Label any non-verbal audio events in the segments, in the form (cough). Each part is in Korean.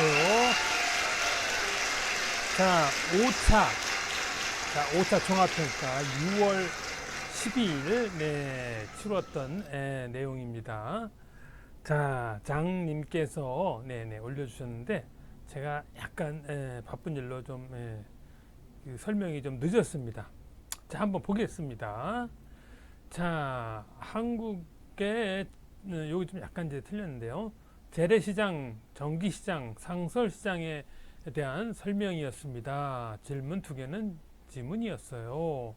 안녕하세요. 자, 5차. 자, 5차 종합평가 6월 12일, 네, 치렀던 에, 내용입니다. 자, 장님께서, 네 네, 올려주셨는데, 제가 약간 에, 바쁜 일로 좀, 에, 그 설명이 좀 늦었습니다. 자, 한번 보겠습니다. 자, 한국의, 어, 여기 좀 약간 이제 틀렸는데요. 재래시장, 전기시장, 상설시장에 대한 설명이었습니다. 질문 두 개는 지문이었어요.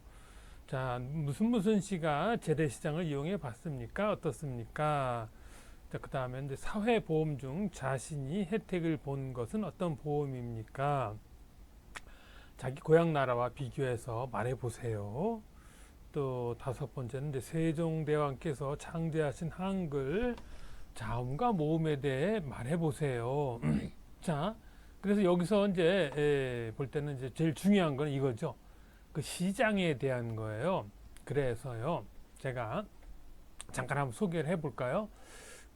자, 무슨 무슨 시가 재래시장을 이용해 봤습니까? 어떻습니까? 자, 그 다음에 이제 사회보험 중 자신이 혜택을 본 것은 어떤 보험입니까? 자기 고향 나라와 비교해서 말해 보세요. 또 다섯 번째는 이제 세종대왕께서 창제하신 한글 자음과 모음에 대해 말해 보세요. (clears throat) 자, 그래서 여기서 이제 에, 볼 때는 이제 제일 중요한 건 이거죠. 그 시장에 대한 거예요. 그래서요, 제가 잠깐 한번 소개를 해볼까요?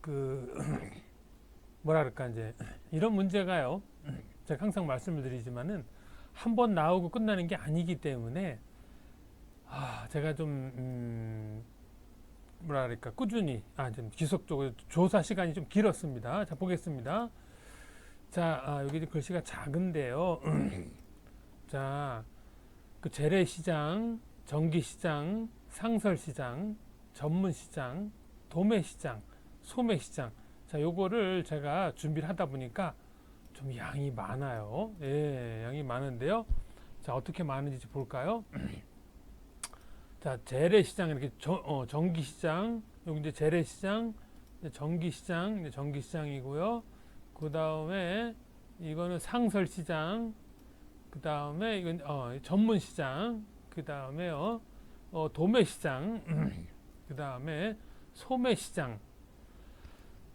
그 (clears throat) 그럴까 이제 이런 문제가요. 제가 항상 말씀을 드리지만은 한 번 나오고 끝나는 게 아니기 때문에 아, 제가 좀 음, 뭐라 그럴까 꾸준히 아 좀 지속적으로 조사 시간이 좀 길었습니다. 자 보겠습니다. 자 아, 여기 글씨가 작은데요. (clears throat) 자, 그 재래 시장, 전기 시장, 상설 시장, 전문 시장, 도매 시장, 소매 시장. 자, 요거를 제가 준비를 하다 보니까 좀 양이 많아요. 예, 양이 많은데요. 자, 어떻게 많은지 볼까요? (clears throat) 자, 재래시장 이렇게 저, 어, 전기시장, 여기 이제 재래시장, 전기시장, 이제 전기시장이고요. 그 다음에 이거는 상설시장, 그 다음에 이건 어, 전문시장, 그 다음에요 어, 도매시장, (clears throat) 그 다음에 소매시장.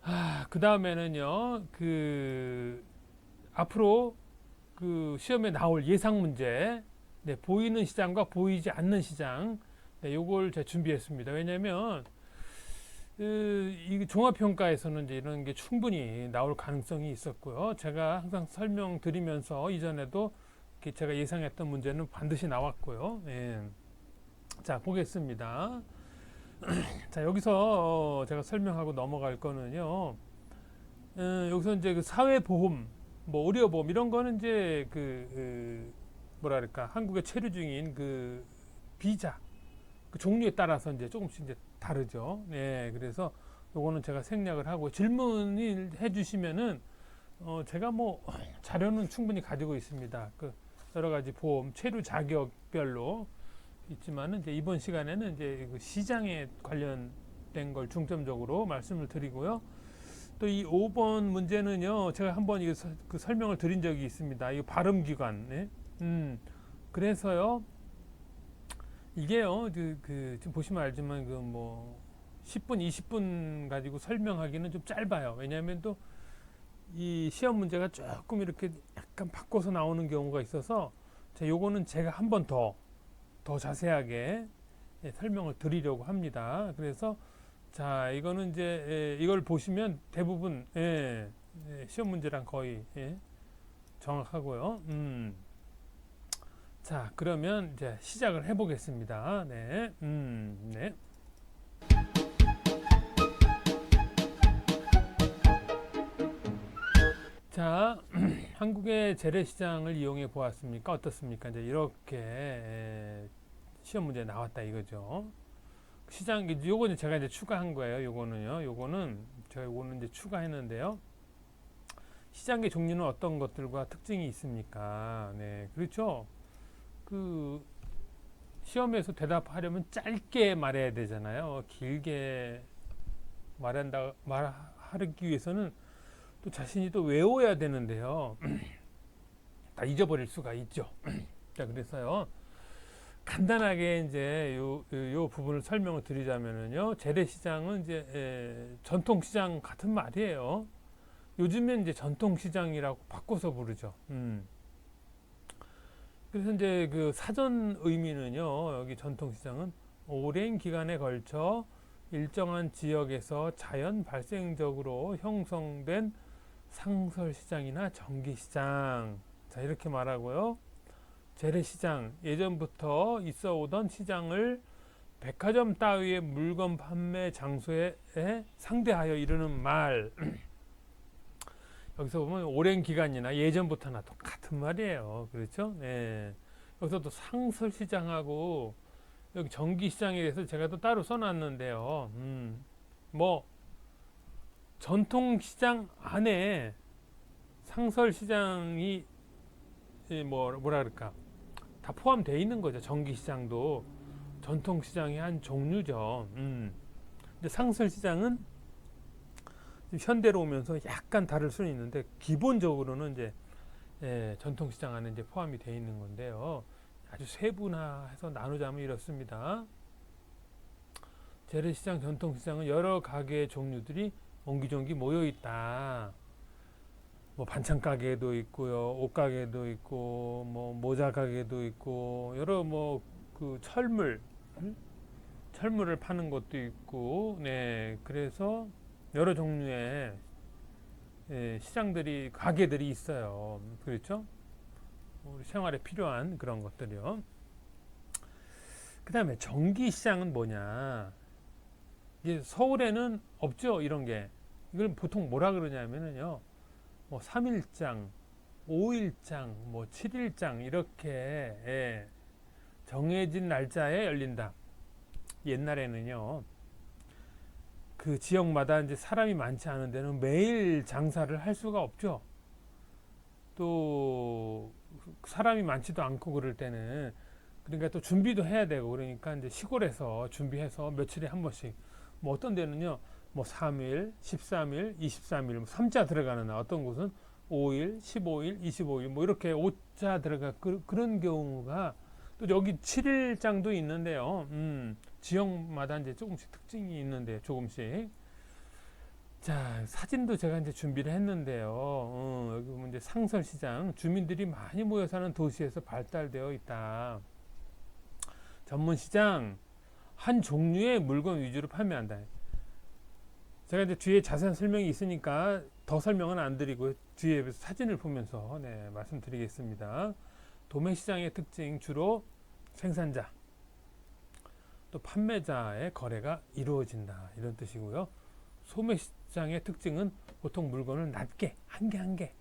아, 그 다음에는요 그 앞으로 그 시험에 나올 예상 문제, 네, 보이는 시장과 보이지 않는 시장. 네, 요걸 제가 준비했습니다. 왜냐면, 그, 이 종합평가에서는 이제 이런 게 충분히 나올 가능성이 있었고요. 제가 항상 설명드리면서 이전에도 제가 예상했던 문제는 반드시 나왔고요. 예. 자, 보겠습니다. (clears throat) 자, 여기서 어, 제가 설명하고 넘어갈 거는요. 어, 여기서 이제 그 사회보험, 뭐 의료보험 이런 거는 이제 그, 그 뭐랄까 한국에 체류 중인 그 비자 그 종류에 따라서 이제 조금씩 이제 다르죠. 네, 그래서 요거는 제가 생략을 하고 질문을 해주시면은 어 제가 뭐 (clears throat) 자료는 충분히 가지고 있습니다. 그 여러 가지 보험 체류 자격별로 있지만은 이제 이번 시간에는 이제 그 시장에 관련된 걸 중점적으로 말씀을 드리고요. 또 이 5번 문제는요, 제가 한번 서- 그 설명을 드린 적이 있습니다. 이 발음 기관. 네? 음, 그래서요, 이게요, 그, 그, 지금 보시면 알지만 그 뭐, 10분, 20분 가지고 설명하기는 좀 짧아요. 왜냐하면 또 이 시험 문제가 조금 이렇게 약간 바꿔서 나오는 경우가 있어서 자, 요거는 제가 한 번 더, 더 자세하게 예, 설명을 드리려고 합니다. 그래서 자, 이거는 이제 예, 이걸 보시면 대부분 예, 예, 시험 문제랑 거의 예, 정확하고요. 음. 자, 그러면 이제 시작을 해보겠습니다. 네, 음, 네. 자, (clears throat) 한국의 재래시장을 이용해 보았습니까? 어떻습니까? 이제 이렇게 에, 시험 문제 나왔다 이거죠. 시장, 요거는 제가 이제 추가한 거예요. 요거는요. 요거는 제가 요거는 이제 추가했는데요. 시장의 종류는 어떤 것들과 특징이 있습니까? 네, 그렇죠. 그 시험에서 대답하려면 짧게 말해야 되잖아요. 길게 말한다 말하기 위해서는 또 자신이 또 외워야 되는데요. (clears throat) 다 잊어버릴 수가 있죠. (clears throat) 자, 그래서요. 간단하게 이제 요, 요, 요 부분을 설명을 드리자면은요. 재래시장은 이제 에, 전통시장 같은 말이에요. 요즘엔 이제 전통시장이라고 바꿔서 부르죠. 음. 그래서 이제 그 사전 의미는요, 여기 전통시장은 오랜 기간에 걸쳐 일정한 지역에서 자연 발생적으로 형성된 상설시장이나 전기시장. 자, 이렇게 말하고요. 재래시장, 예전부터 있어 오던 시장을 백화점 따위의 물건 판매 장소에 상대하여 이르는 말. (clears throat) 여기서 보면 오랜 기간이나 예전부터나 똑같은 말이에요. 그렇죠? 네. 여기서 또 상설시장하고 여기 전기시장에 대해서 제가 또 따로 써놨는데요. 음, 뭐 전통시장 안에 상설시장이 이뭐 뭐라 그럴까 다 포함되어 있는 거죠. 전기시장도 전통시장의 한 종류죠. 음. 근데 상설시장은 좀 현대로 오면서 약간 다를 수는 있는데 기본적으로는 이제 예, 전통시장 안에 이제 포함이 되어 있는 건데요. 아주 세분화해서 나누자면 이렇습니다. 재래시장, 전통시장은 여러 가게의 종류들이 옹기종기 모여 있다. 뭐 반찬 가게도 있고요, 옷 가게도 있고, 뭐 모자 가게도 있고, 여러 뭐 그 철물, 음? 철물을 파는 것도 있고, 네, 그래서 여러 종류의 예, 시장들이 가게들이 있어요. 그렇죠? 우리 생활에 필요한 그런 것들이요. 그 다음에 전기 시장은 뭐냐? 이제 서울에는 없죠, 이런 게. 이걸 보통 뭐라 그러냐면은요, 뭐 3일장, 5일장, 뭐 7일장, 이렇게, 예, 정해진 날짜에 열린다. 옛날에는요, 그 지역마다 이제 사람이 많지 않은 데는 매일 장사를 할 수가 없죠. 또 사람이 많지도 않고 그럴 때는 그러니까 또 준비도 해야 되고 그러니까 이제 시골에서 준비해서 며칠에 한 번씩 뭐 어떤 데는요 뭐 3일, 13일, 23일 뭐 3자 들어가는 날 어떤 곳은 5일, 15일, 25일 뭐 이렇게 5자 들어가 그, 그런 경우가 또 여기 7일장도 있는데요. 음, 지역마다 이제 조금씩 특징이 있는데 조금씩 자, 사진도 제가 이제 준비를 했는데요. 어, 여기 보면 이제 상설시장, 주민들이 많이 모여 사는 도시에서 발달되어 있다. 전문시장, 한 종류의 물건 위주로 판매한다. 제가 이제 뒤에 자세한 설명이 있으니까 더 설명은 안 드리고 뒤에 사진을 보면서 네, 말씀드리겠습니다. 도매 시장의 특징 주로 생산자, 또 판매자의 거래가 이루어진다. 이런 뜻이고요. 소매 시장의 특징은 보통 물건을 낮게 한 개 한 개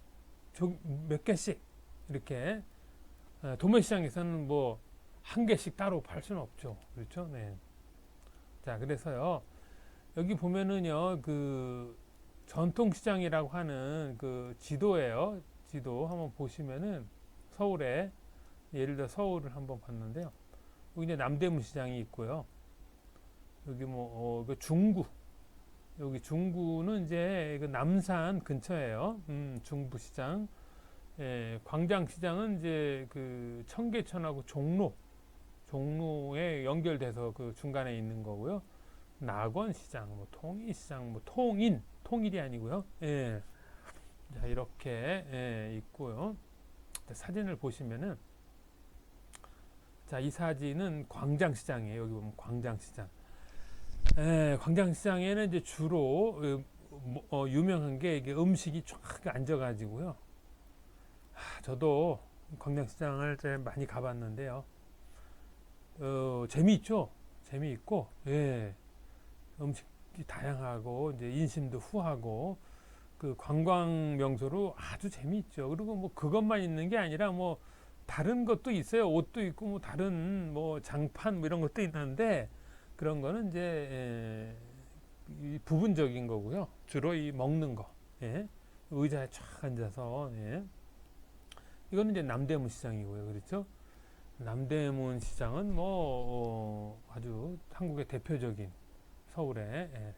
몇 개씩 이렇게 어, 도매 시장에서는 뭐 한 개씩 따로 팔 수는 없죠 그렇죠 네. 자 그래서요 여기 보면은요 그 전통 시장이라고 하는 그 지도예요 지도 한번 보시면은 서울에 예를 들어 서울을 한번 봤는데요 여기 남대문 시장이 있고요 여기 뭐 어, 그 중구 여기 중구는 이제 그 남산 근처예요. 음, 중부 시장. 예, 광장 시장은 이제 그 청계천하고 종로, 종로에 연결돼서 그 중간에 있는 거고요. 낙원 시장, 뭐 통일 시장, 뭐 통인, 통일이 아니고요. 예. 자, 이렇게 예, 있고요. 사진을 보시면은 자, 이 사진은 광장시장이에요. 여기 보면 광장시장. 예, 광장시장에는 이제 주로 어, 뭐, 어, 유명한 게 이게 음식이 쫙 앉아가지고요. 하, 저도 광장시장을 좀 많이 가봤는데요. 어, 재미있죠? 재미있고, 예. 음식이 다양하고, 이제 인심도 후하고, 그 관광 명소로 아주 재미있죠. 그리고 뭐 그것만 있는 게 아니라 뭐 다른 것도 있어요. 옷도 있고, 뭐 다른 뭐 장판 뭐 이런 것도 있는데, 그런 거는 이제 예, 부분적인 거고요. 주로 이 먹는 거. 예. 의자에 쫙 앉아서 예. 이거는 이제 남대문 시장이고요. 그렇죠? 남대문 시장은 뭐 어, 아주 한국의 대표적인 서울의 예.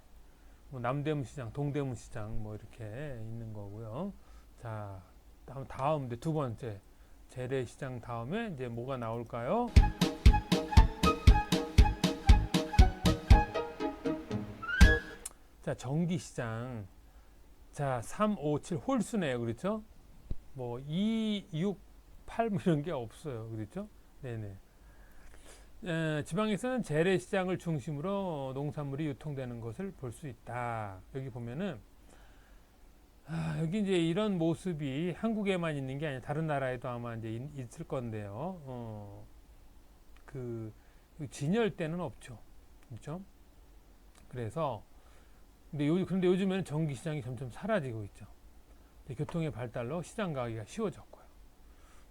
뭐 남대문 시장, 동대문 시장 뭐 이렇게 있는 거고요. 자, 다음 다음 두 번째 재래시장 다음에 이제 뭐가 나올까요? 자, 전기시장. 자, 3, 5, 7 홀수네요. 그렇죠? 뭐 2, 6, 8뭐 이런 게 없어요. 그렇죠? 네네. 에, 지방에서는 재래시장을 중심으로, 、로 농산물이 유통되는 것을 볼 수 있다. 여기 보면은 아, 여기 이제 이런 모습이 한국에만 있는 게 아니라 다른 나라에도 아마 이제 있- 있을 건데요. 어, 그 진열 때는 없죠. 그렇죠? 그래서 근데 요 그런데 요즘에는 전기 시장이 점점 사라지고 있죠. 교통의 발달로 시장 가기가 쉬워졌고요.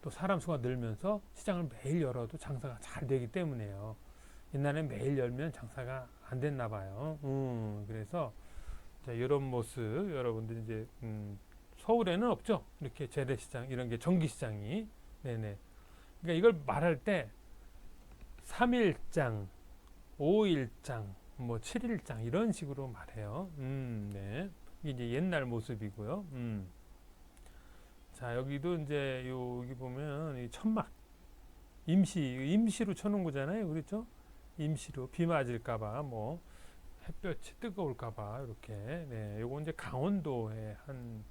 또 사람 수가 늘면서 시장을 매일 열어도 장사가 잘 되기 때문에요. 옛날엔 매일 열면 장사가 안 됐나 봐요. 음, 그래서 자, 이런 모습 여러분들 이제 음, 서울에는 없죠. 이렇게 재래시장 이런 게 전기시장이 네네. 그러니까 이걸 말할 때 3일장, 5일장, 뭐 7일장 이런 식으로 말해요. 음, 네. 이게 이제 옛날 모습이고요. 음. 자, 여기도 이제 요- 여기 보면 이 천막 임시 임시로 쳐놓은 거잖아요. 그렇죠? 임시로 비 맞을까봐 뭐 햇볕이 뜨거울까봐 이렇게 네, 요거 이제 강원도의 한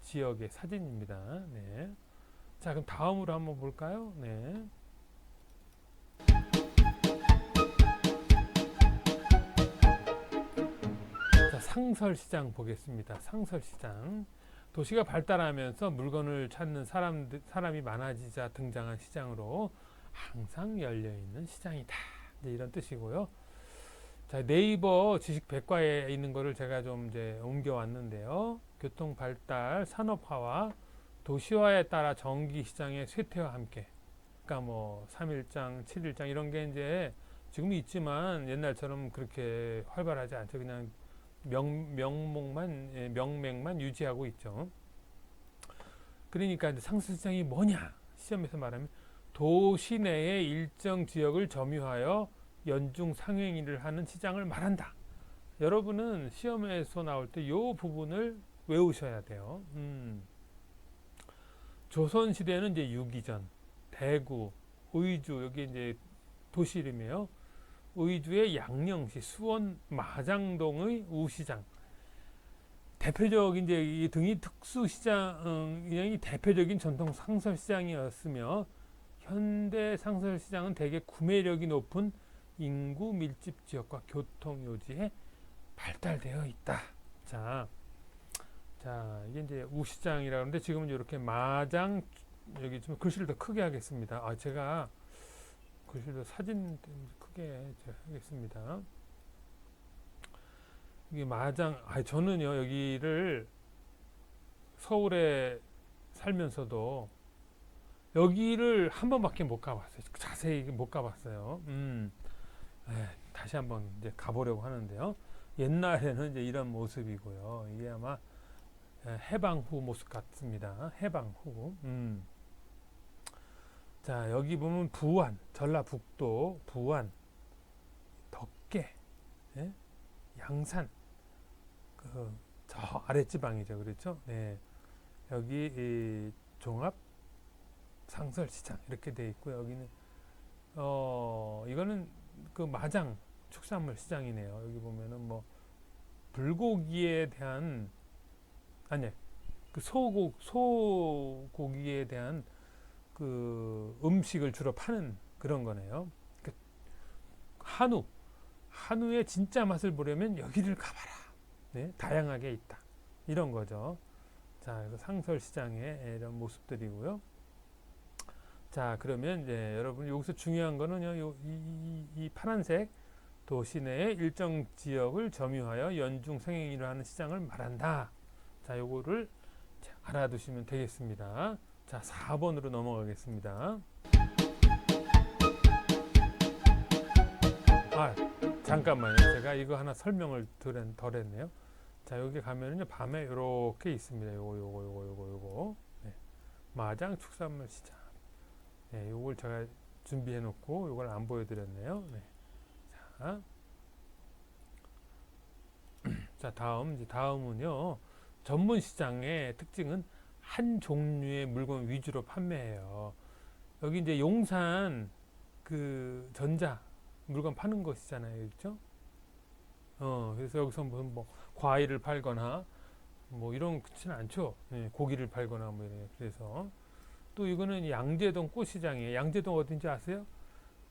지역의 사진입니다. 네. 자, 그럼 다음으로 한번 볼까요? 네. 자, 상설시장 보겠습니다. 상설시장. 도시가 발달하면서 물건을 찾는 사람들, 사람이 많아지자 등장한 시장으로 항상 열려 있는 시장이다. 이런 뜻이고요. 자, 네이버 지식 백과에 있는 거를 제가 좀 이제 옮겨 왔는데요. 교통 발달, 산업화와 도시화에 따라 전기 시장의 쇠퇴와 함께 그러니까 뭐 3일장, 7일장 이런 게 이제 지금 있지만 옛날처럼 그렇게 활발하지 않죠. 그냥 명, 명목만 예, 명맥만 유지하고 있죠. 그러니까 이제 상수시장이 뭐냐? 시험에서 말하면 도시 내의 일정 지역을 점유하여 연중 상행일을 하는 시장을 말한다. 여러분은 시험에서 나올 때 이 부분을 외우셔야 돼요. 음. 조선 시대는 이제 유기전, 대구, 의주 여기 이제 도시 이름이에요. 의주의 양령시, 수원 마장동의 우시장. 대표적인 이제 이 등이 특수시장이 대표적인 전통 상설시장이었으며 현대 상설시장은 대개 구매력이 높은 인구 밀집 지역과 교통 요지에 발달되어 있다. 자, 자 이게 이제 우시장이라고 하는데 지금은 이렇게 마장 여기 좀 글씨를 더 크게 하겠습니다. 아 제가 글씨를 사진 좀 크게 하겠습니다. 이게 마장 아 저는요 여기를 서울에 살면서도 여기를 한 번밖에 못 가봤어요. 자세히 못 가봤어요. 음. 에, 다시 한번 이제 가보려고 하는데요. 옛날에는 이제 이런 모습이고요. 이게 아마 에, 해방 후 모습 같습니다. 해방 후. 음. 자, 여기 보면 부안, 전라북도 부안, 덕계, 예? 양산, 그, 저 아랫지방이죠. 그렇죠? 네. 여기 이 종합 상설시장 이렇게 돼 있고 여기는 어 이거는 그 마장 축산물 시장이네요. 여기 보면은 뭐 불고기에 대한 아니 그 소고 소고기에 대한 그 음식을 주로 파는 그런 거네요. 그 한우 한우의 진짜 맛을 보려면 여기를 가봐라. 네, 다양하게 있다. 이런 거죠. 자, 상설 시장의 이런 모습들이고요. 자, 그러면 이제 여러분 여기서 중요한 거는요, 요, 이, 이, 이 파란색 도시 내의 일정 지역을 점유하여 연중 생행일을 하는 시장을 말한다. 자, 요거를 자, 알아두시면 되겠습니다. 자, 4번으로 넘어가겠습니다. 아, 잠깐만요. 제가 이거 하나 설명을 덜, 덜 했네요. 자, 여기 가면은요, 밤에 이렇게 있습니다. 요거, 요거, 요거, 요거, 요거. 네. 마장 축산물 시장. 네, 요걸 제가 준비해 놓고 요걸 안 보여드렸네요. 네. 자, (clears throat) 자 다음 이제 다음은요 전문 시장의 특징은 한 종류의 물건 위주로 판매해요. 여기 이제 용산 그 전자 물건 파는 곳이잖아요, 그렇죠? 어, 그래서 여기서 무슨 뭐 과일을 팔거나 뭐 이런 그렇지는 않죠. 예, 고기를 팔거나 뭐 이래. 그래서 또 이거는 양재동 꽃시장이에요. 양재동 어딘지 아세요?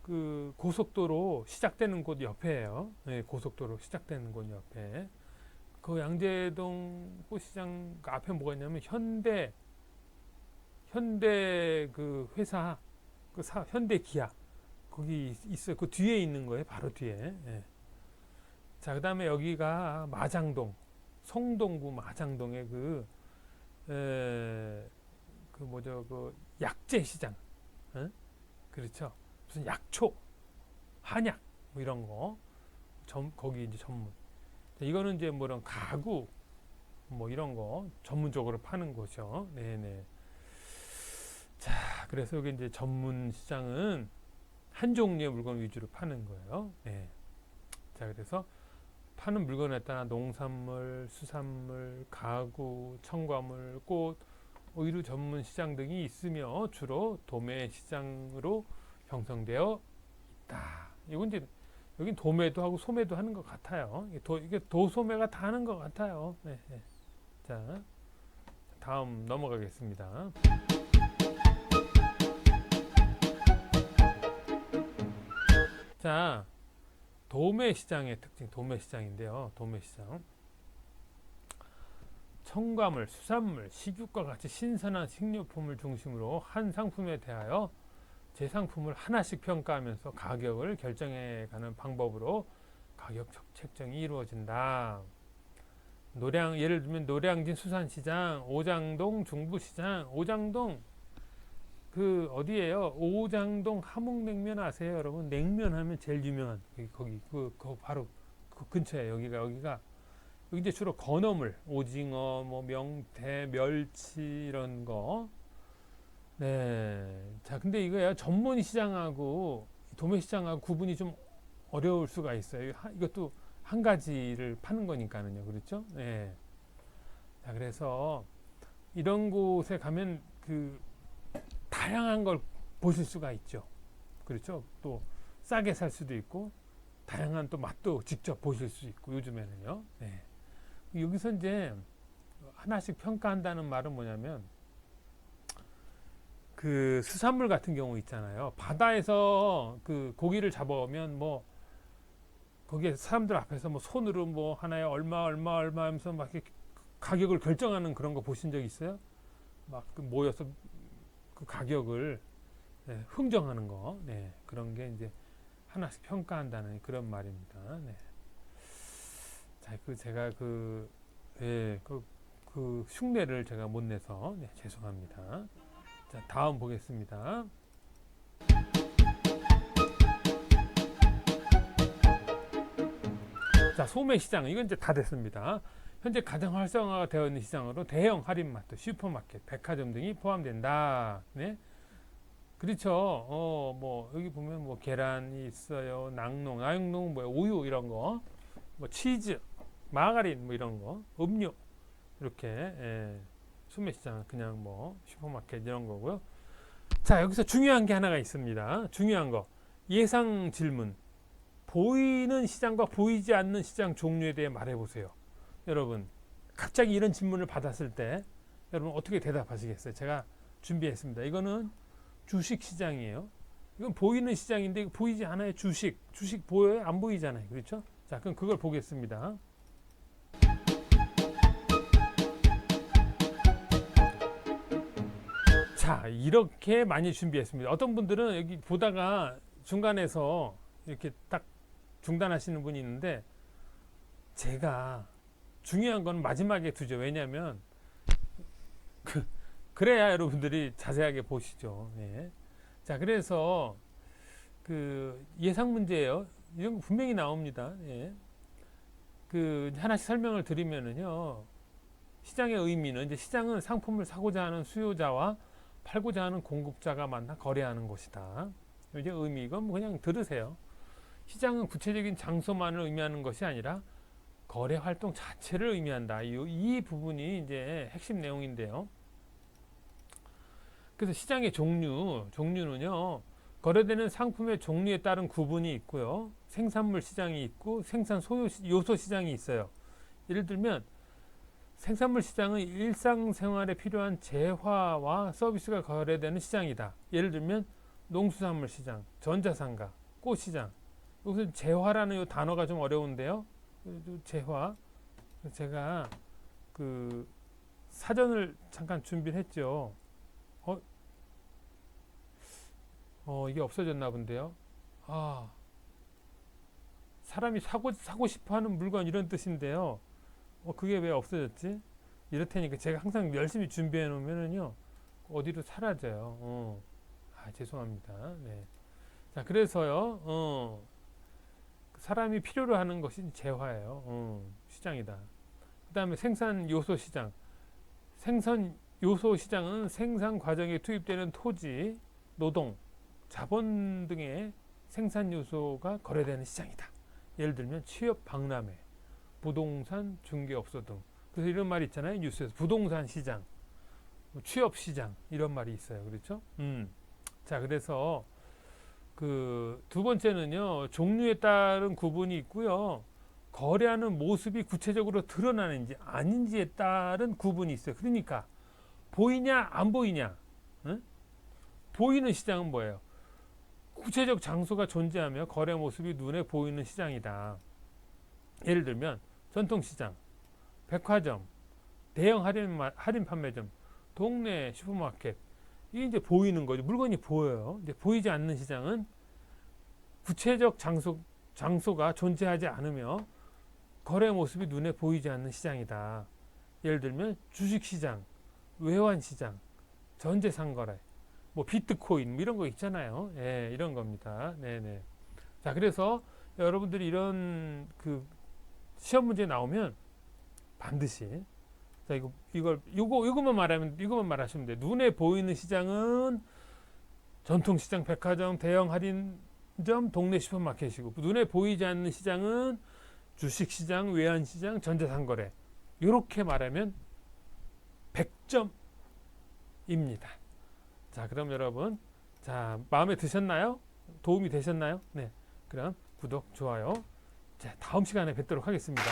그 고속도로 시작되는 곳 옆에예요. 네, 고속도로 시작되는 곳 옆에. 그 양재동 꽃시장 그 앞에 뭐가 있냐면 현대 현대 그 회사 그 사, 현대 기아 거기 있- 있어요. 그 뒤에 있는 거예요. 바로 뒤에. 예. 자, 그다음에 여기가 마장동 성동구 마장동에 그, 에, 그 뭐죠 그 약재 시장, 어? 그렇죠. 무슨 약초, 한약 뭐 이런 거, 점 거기 이제 전문. 자, 이거는 이제 뭐 이런 가구 뭐 이런 거 전문적으로 파는 곳이요. 네네. 자, 그래서 여기 이제 전문 시장은 한 종류의 물건 위주로 파는 거예요. 네. 자, 그래서 파는 물건에 따라 농산물, 수산물, 가구, 첨가물, 꽃, 의류 전문 시장 등이 있으며 주로 도매 시장으로 형성되어 있다. 이건 이제 여긴 도매도 하고 소매도 하는 것 같아요. 도, 이게 도소매가 다 하는 것 같아요. 네, 네. 자, 다음 넘어가겠습니다. 자, 도매 시장의 특징, 도매 시장인데요. 도매 시장. 첨가물, 수산물, 식육과 같이 신선한 식료품을 중심으로 한 상품에 대하여 제 상품을 하나씩 평가하면서 가격을 결정해 가는 방법으로 가격 적- 책정이 이루어진다. 노량 예를 들면 노량진 수산시장, 오장동 중부시장, 오장동 그 어디예요? 오장동 함흥냉면 아세요, 여러분? 냉면 하면 제일 유명한 거기 거기 그, 그 바로 그 근처에 여기가 여기가 여기 이제 주로 건어물, 오징어, 뭐 명태, 멸치 이런 거. 네. 자, 근데 이거야 전문 시장하고 도매 시장하고 구분이 좀 어려울 수가 있어요. 하- 이것도 한 가지를 파는 거니까는요. 그렇죠? 네. 자, 그래서 이런 곳에 가면 그 다양한 걸 보실 수가 있죠. 그렇죠? 또 싸게 살 수도 있고 다양한 또 맛도 직접 보실 수 있고 요즘에는요. 네. 여기서 이제 하나씩 평가한다는 말은 뭐냐면 그 수산물 같은 경우 있잖아요. 바다에서 그 고기를 잡아오면 뭐 거기에 사람들 앞에서 뭐 손으로 뭐 하나에 얼마 얼마 얼마 하면서 막 이렇게 가격을 결정하는 그런 거 보신 적 있어요? 막그 모여서 그 가격을 네, 흥정하는 거, 네, 그런 게 이제 하나씩 평가한다는 그런 말입니다. 네. 자, 그 제가 그, 예, 그, 그 흉내를 제가 못 내서 네, 죄송합니다. 자, 다음 보겠습니다. 자, 소매 시장 이건 이제 다 됐습니다. 현재 가장 활성화가 되어 있는 시장으로 대형 할인마트, 슈퍼마켓, 백화점 등이 포함된다. 네. 그렇죠. 어, 뭐 여기 보면 뭐 계란이 있어요. 낙농, 낙농 뭐야? 우유 이런 거. 뭐 치즈, 마가린 뭐 이런 거. 음료. 이렇게 예. 소매 시장 그냥 뭐 슈퍼마켓 이런 거고요. 자, 여기서 중요한 게 하나가 있습니다. 중요한 거. 예상 질문. 보이는 시장과 보이지 않는 시장 종류에 대해 말해 보세요. 여러분, 갑자기 이런 질문을 받았을 때 여러분 어떻게 대답하시겠어요? 제가 준비했습니다. 이거는 주식 시장이에요. 이건 보이는 시장인데 보이지 않아요. 주식. 주식 보여요? 안 보이잖아요. 그렇죠? 자, 그럼 그걸 보겠습니다. 자, 이렇게 많이 준비했습니다. 어떤 분들은 여기 보다가 중간에서 이렇게 딱 중단하시는 분이 있는데 제가 중요한 건 마지막에 두죠. 왜냐하면 그, 그래야 여러분들이 자세하게 보시죠. 예. 자, 그래서 그 예상 문제예요. 이런 거 분명히 나옵니다. 예. 그 하나씩 설명을 드리면은요. 시장의 의미는 이제 시장은 상품을 사고자 하는 수요자와 팔고자 하는 공급자가 만나 거래하는 곳이다. 이제 의미 이건 뭐 그냥 들으세요. 시장은 구체적인 장소만을 의미하는 것이 아니라 거래 활동 자체를 의미한다. 이, 이 부분이 이제 핵심 내용인데요. 그래서 시장의 종류, 종류는요, 거래되는 상품의 종류에 따른 구분이 있고요. 생산물 시장이 있고 생산 소요 시- 요소 시장이 있어요. 예를 들면 생산물 시장은 일상생활에 필요한 재화와 서비스가 거래되는 시장이다. 예를 들면 농수산물 시장, 전자상가, 꽃시장. 여기서 재화라는 이 단어가 좀 어려운데요. 요 재화. 제가 그 사전을 잠깐 준비를 했죠. 어, 어 이게 없어졌나 본데요. 아, 사람이 사고 사고 싶어 하는 물건 이런 뜻인데요. 어 그게 왜 없어졌지? 이렇다니까 제가 항상 열심히 준비해 놓으면은요 어디로 사라져요. 어. 아 죄송합니다. 네. 자 그래서요. 어. 사람이 필요로 하는 것이 재화예요. 어, 시장이다. 그 다음에 생산 요소 시장. 생산 요소 시장은 생산 과정에 투입되는 토지, 노동, 자본 등의 생산 요소가 거래되는 시장이다. 예를 들면 취업 박람회, 부동산 중개업소 등. 그래서 이런 말이 있잖아요. 뉴스에서 부동산 시장, 뭐 취업 시장 이런 말이 있어요. 그렇죠? 음. 자, 그래서 그 두 번째는요. 종류에 따른 구분이 있고요. 거래하는 모습이 구체적으로 드러나는지 아닌지에 따른 구분이 있어요. 그러니까 보이냐 안 보이냐. 응? 보이는 시장은 뭐예요? 구체적 장소가 존재하며 거래 모습이 눈에 보이는 시장이다. 예를 들면 전통시장, 백화점, 대형 할인, 마- 할인 판매점, 동네 슈퍼마켓 이게 이제 보이는 거죠. 물건이 보여요. 이제 보이지 않는 시장은 구체적 장소 장소가 존재하지 않으며 거래 모습이 눈에 보이지 않는 시장이다. 예를 들면 주식시장, 외환시장, 전재상거래, 뭐 비트코인 뭐 이런 거 있잖아요. 예, 이런 겁니다. 네네. 자, 그래서 여러분들이 이런 그 시험 문제 나오면 반드시 자 이거 이걸 이거 이것만 말하면 이것만 말하시면 돼. 눈에 보이는 시장은 전통 시장, 백화점, 대형 할인점, 동네 슈퍼마켓이고 눈에 보이지 않는 시장은 주식 시장, 외환 시장, 전자상거래 이렇게 말하면 100점입니다. 자 그럼 여러분 자 마음에 드셨나요? 도움이 되셨나요? 네 그럼 구독, 좋아요 자 다음 시간에 뵙도록 하겠습니다.